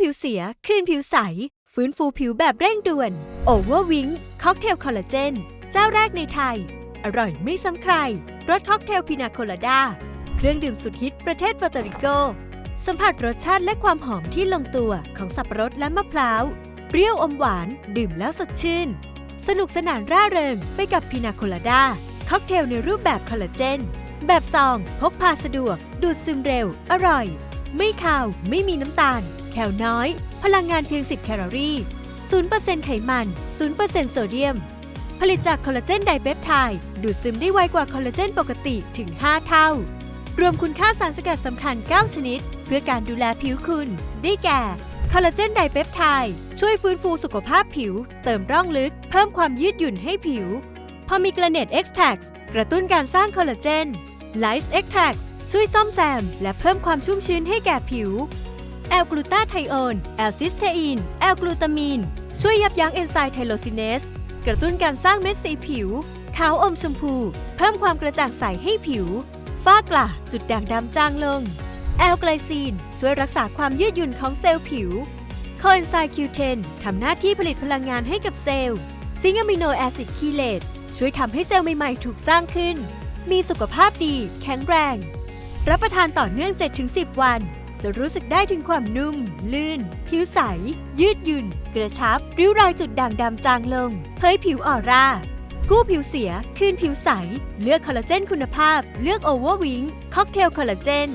ผิวเสียคืนผิวใส ฟื้นฟูผิวแบบเร่งด่วนโอเวอร์วิงค็อกเทลคอลลาเจน เจ้าแรกในไทย อร่อยไม่ซ้ำใครรสค็อกเทลพินาโคลาดา เครื่องดื่มสุดฮิตประเทศปาร์ตริโก สัมผัสรสชาติและความหอมที่ลงตัวของสับปะรดและมะพร้าว เปรี้ยวอมหวาน ดื่มแล้วสดชื่น สนุกสนานร่าเริงไปกับพินาโคลาดาค็อกเทลในรูปแบบคอลลาเจน แบบซอง พกพาสะดวก ดูดซึมเร็ว อร่อย ไม่คาว ไม่มีน้ำตาล แคลน้อย พลังงานเพียง 10 แคลอรี่ 0%ไขมัน 0%โซเดียม ผลิตจากคอลลาเจนไดเปปไทด์ดูดซึมได้ไวกว่าคอลลาเจนปกติถึง 5 เท่า รวมคุณค่าสารสกัดสำคัญ 9 ชนิด เพื่อการดูแลผิวคุณ ได้แก่ คอลลาเจนไดเปปไทด์ช่วยฟื้นฟูสุขภาพผิว เติมร่องลึก เพิ่มความยืดหยุ่นให้ผิว พอมีกระเนตเอ็กซ์แทกกระตุ้นการสร้างคอลลาเจนไลซ์เอ็กซ์แทกช่วยซ่อมแซม และเพิ่มความชุ่มชื้นให้แก่ผิว แอลกลูตาไทโอนแอลซิสเทอีน แอลกลูตามีน ช่วยยับยั้งเอนไซม์ไทโลซินเนส กระตุ้นการสร้างเม็ดสีผิว ขาวอมชมพู เพิ่มความกระจ่างใสให้ผิว ฝ้ากระจุดด่างดำจางลง แอลไกลซีน ช่วยรักษาความยืดหยุ่นของเซลล์ผิว โคเอนไซม์ Q10 ทำหน้าที่ผลิตพลังงานให้กับเซลล์ ซิงอะมิโนแอซิดคีเลตช่วยทำให้เซลล์ใหม่ๆ ถูกสร้างขึ้น มีสุขภาพดี แข็งแรง รับประทานต่อเนื่อง 7-10 วัน จะรู้สึกได้ถึงความนุ่ม ลื่น ผิวใส ยืดหยุ่น กระชับ ริ้วรอยจุดด่างดำจางลง เผยผิวออร่า กู้ผิวเสีย คืนผิวใส เลือกคอลลาเจนคุณภาพ เลือกโอเวอร์วิงค็อกเทลคอลลาเจน